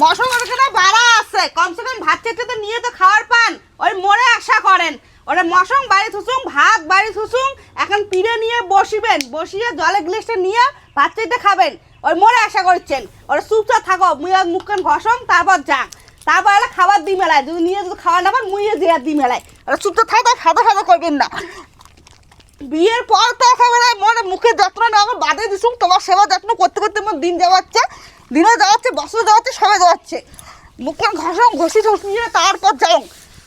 মশলা বাড়া আছে। কমসে কম ভাত চেটে তো নিয়ে তো খাওয়ার পান। ওই মরে আশা করেন। ওরা মশং, বাড়ি থুসুং, ভাত, বাড়ি থুসুং, এখন পিড়ে নিয়ে বসিবেন। বসিয়ে জলে গ্লাসটা নিয়ে ভাত চেটে খাবেন। ওই মরে আশা করছেন। ওরা চুপচাপ থাকো, মুই আর মুখখান ঘষম, তারপর যান তারপর এলে খাবার দি মেলায়। যদি নিয়ে যদি খাওয়া না পান মুইয়ে দিয়ে দি মেলায়। ওরা চুপচাপ থাকতে খাদা খাদা করবেন না। বিয়ের পর তো একেবারে মনে মুখে যত্ন নেওয়া বাদে দিছুম তোমার সেবা যত্ন করতে করতে আমার দিন যাওয়াচ্ছে দিনও যাওয়াচ্ছে বছর যাওয়াচ্ছে সবাই যাওয়াচ্ছে। মুখখান ঘষং, ঘষি ঘষি নিয়ে তারপর যাও।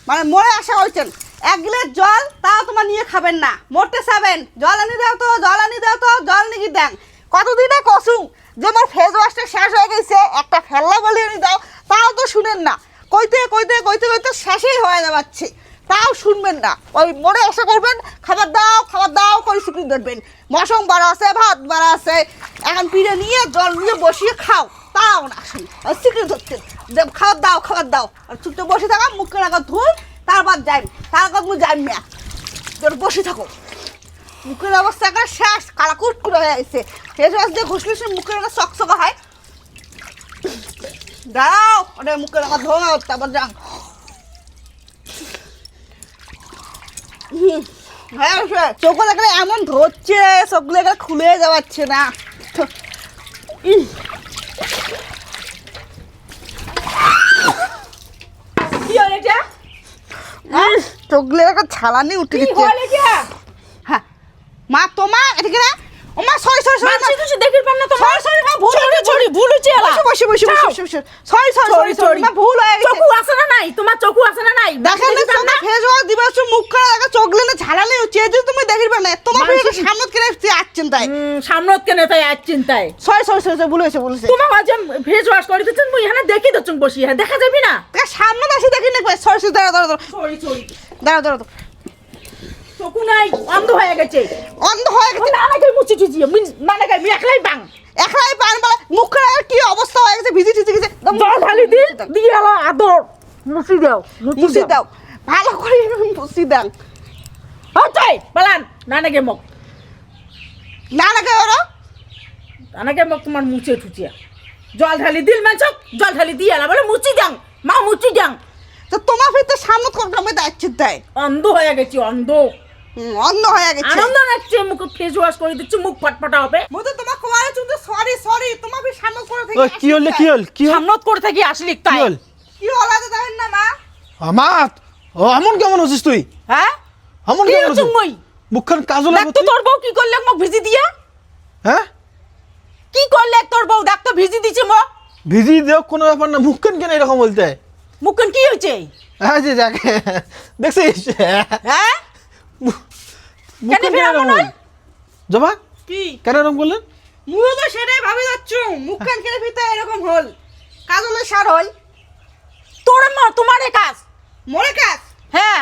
মানে মরে আসা হয়েছেন এক গ্লাস জল, তাও তোমার নিয়ে খাবেন না। মরতে চাবেন। জল আনি দাও তো, জল আনি দাও তো, জল নিয়ে দেন। কতদিনে কসুম? যে আমার ফেস ওয়াশটা শেষ হয়ে গেছে, একটা ফেললা বলে আনি দাও, তাও তো শুনেন না। কইতে কইতে কইতে কইতে শেষেই হয়ে যাচ্ছে। তাও শুনবেন না। ওই মনে আশা করবেন, খাবার দাও খাবার দাও করে স্বীকৃতি ধরবেন। মশম বাড়া আছে, ভাত বাড়া আছে। এখন পিড়ে নিয়ে জল নিয়ে বসিয়ে খাও। তাও না স্বীকৃতি ধরছেন খাবার দাও খাবার দাও। আর চুপচাপ বসে থাকা মুখে রাখা ধুই তারপর যাই। তারপর মুখ যাই না তোর বসে থাকো। মুখের অবস্থা একটা শেষ কালাকুট করে হয়ে গেছে। ফেস ওয়াশ দিয়ে ঘুষলে সে মুখের একটা চকচকা হয়। দাঁড়াও ওটা মুখের রাখা ধোয়া তারপর যাও হুম, হ্যাঁ চোখ এমন ধরছে চোখগুলো এখানে খুলে যাওয়াচ্ছে না। চোখগুলো একটা ছালানি উঠে গেছে। হ্যাঁ। মা তোমা এদিকে না। ও মা সরি সরি সরি মানছি তুই দেখির পান না তো। সরি সরি মা ভুল হয়ে গেছে ছড়ি ভুল হচ্ছে এলা। বসে বসে বসে বসে বসে সরি সরি সরি সরি মা ভুল হয়ে গেছে। চকু আছে না নাই? তোমার চকু আছে না নাই? দেখেন না দেখির পান তোমরা ফেস ওয়াশ দিবা মুখ করে দেখা চোখগুলো না ঝালানি হচ্ছে যে তুমি দেখির পার না তোমার মানুষের- ফেস সামনে করে তাই সামনত কেন তাই আজ চিন্তায়? সরি সরি সরি ভুল হয়েছে ভুল হয়েছে। তোমার মাঝে ফেস ওয়াশ করে দিচ্ছেন মুই এখানে দেখি তো চুং বসি হ্যাঁ দেখা যাবি না? সামনে আসি দেখি না সরি সরি দাঁড়া দাঁড়া সরি সরি। দাঁড়া দাঁড়া। চকু নাই অন্ধ হয়ে গেছে। অন্ধ হয়ে গেছে। নানাকে মুচি টুচি নানাকে আমি একলাই বাং। একলাই পান বলে মুখ করে কি অবস্থা হয়ে গেছে ভিজি টিজি গেছে। জল ঢালি দিল দিয়ে এলো আদর মুছি দাও মুছি দাও। ভালো করে মুছি দাও। হচ্ছে বালান নানাকে মক না লাগে ওরা নানাকে মক তোমার মুছে টুচিয়া জল ঢালি দিল মানছ জল ঢালি দিয়ে এলা বলে মুচি যাং মা মুচি যাং তো তোমার ফিরতে সামনে আমি যাচ্ছি তাই অন্ধ হয়ে গেছি অন্ধ। অন্ধ হয়ে গেছে। আনন্দ লাগছে মুখ ফেস ওয়াশ করে দিচ্ছি মুখ ফটফটা হবে। মু তো তোমার কুমারে চুতে সরি সরি তোমার ফির সামনে করে থেকে কি হল কি হল কি হল? সামনত করে থাকি আসলি কি হল? কি হলা দেখেন না মা? আমার ও এমন কেমন আছিস তুই? হ্যাঁ? এমন কি কেমন আছিস? মই মুখখান কাজল দেখ তো তোর বউ কি করলে মোক ভিজি দিয়া? হ্যাঁ? কি করলে তোর বউ? দেখ তো ভিজি দিছে মোক। ভিজি দেও কোনো ব্যাপার না মুখখান কেন এরকম বলতে? মুখখান কি হয়েছে হ্যাঁ যে যাকে। দেখছিস? হ্যাঁ? মুখখান কেন এমন এরকম? জমা কি? কেন এরকম বললেন মুও তো সেটাই ভাবি যাচ্ছু। মুখ কেন ফিরতে এরকম হল? কাজলে সার হল? তোর মা তোমারে কাজ মোরে কাজ? হ্যাঁ।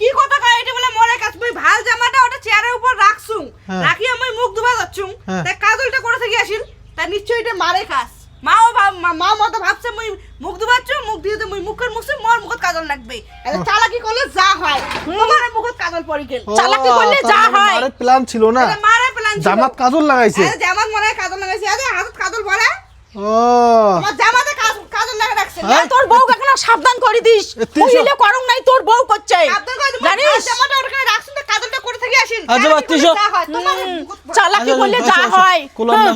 কি কথা কয় এটা বলে মোরে কাজ? মুই ভালো ওটা চেয়ারের উপর রাখছু হ্যাঁ। রাখি আমি মুখ ধুবা যাচ্ছু হ্যাঁ। তাই কাজলটা করে থেকে আসিল? তাই নিশ্চয়ই এটা মারে কাজ। মাও মা- মতো ভাবছে মুই মুখ ধুবাচ্ছু মুখ দিয়ে তো মুই মুখের মুছে মোর মুখত কাজল লাগবে। এত চালাকি করলে যা হয়। তোমার মুখত কাজল পড়ি গেল। চালাকি করলে যা হয়। আরে প্ল্যান ছিল না। মারে প্ল্যান ছিল। জামাত কাজল লাগাইছে। আরে জামাত মনে কাজল লাগাইছে। আরে হাতত কাজল পরে ও। আমার জামাতে কাজল লাগা রাখছে। হ্যাঁ? তোর বউ এখন সাবধান করে দিস। তিনশো- করং নাই তোর বউ করছে। জানিস? জামাটা ওখানে করে থেকে আসেন আচ্ছা, চালাকি করলে হয়, তোমার চালাকি আচ্ছা, আচ্ছা, যা আচ্ছা, হয়। হ্যাঁ।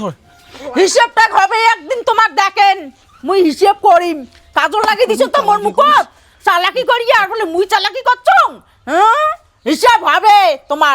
হিসাবটা হবে একদিন তোমার দেখেন। মুই হিসাব করিম কাজল লাগি দিছ তো মোর মুখত চালাকি করি আর বলে মুই চালাকি করছ? হ্যাঁ? হিসাব হবে তোমার।